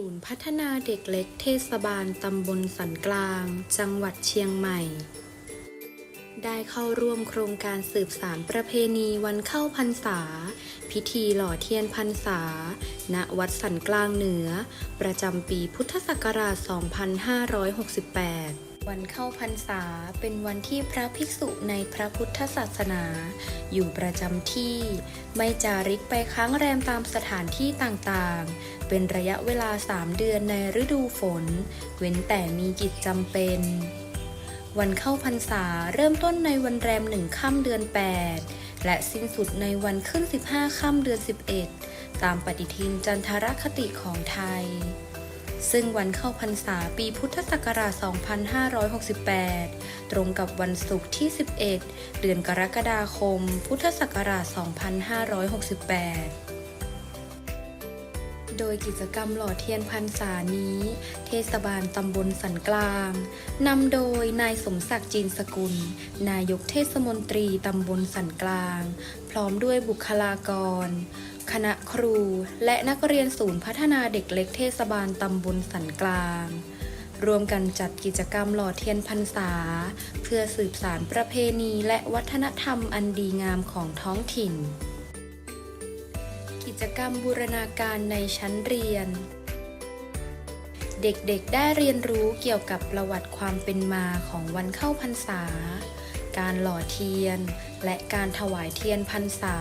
ศูนย์พัฒนาเด็กเล็กเทศบาลตำบลสันกลาง จังหวัดเชียงใหม่ ได้เข้าร่วมโครงการสืบสารประเพณีวันเข้าพรรษา พิธีหล่อเทียนพรรษา ณ วัดสันกลางเหนือ ประจำปีพุทธศักราช 2568 วันเข้าพรรษาเป็นวันที่พระภิกษุในพระพุทธศาสนา อยู่ประจำที่ ไม่จาริกไปค้างแรมตามสถานที่ต่างๆ เป็นระยะเวลา3เดือนในฤดูฝน เว้นแต่มีกิจจำเป็น วันเข้าพรรษาเริ่มต้นในวันแรมหนึ่งค่ำเดือน 8 และสิ้นสุดในวันขึ้น 15 ค่ำเดือน 11 ตามปฏิทินจันทรคติของไทย ซึ่งวันเข้าพรรษาปีพุทธศักราช 2568 ตรงกับวันศุกร์ที่ 11 เดือนกรกฎาคม พุทธศักราช 2568โดยกิจกรรมหล่อเทียนพรรษานี้ เทศบาลตำบลสันกลาง นำโดยนายสมศักดิ์จีนสกุล นายกเทศมนตรีตำบลสันกลาง พร้อมด้วยบุคลากร คณะครูและนักเรียนศูนย์พัฒนาเด็กเล็กเทศบาลตำบลสันกลางรวมกันจัดกิจกรรมหล่อเทียนพรรษา เพื่อสืบสารประเพณีและวัฒนธรรมอันดีงามของท้องถิ่น กิจกรรมบูรณาการในชั้นเรียน เด็กๆได้เรียนรู้เกี่ยวกับประวัติความเป็นมาของวันเข้าพรรษา การหล่อเทียน และการถวายเทียนพรรษา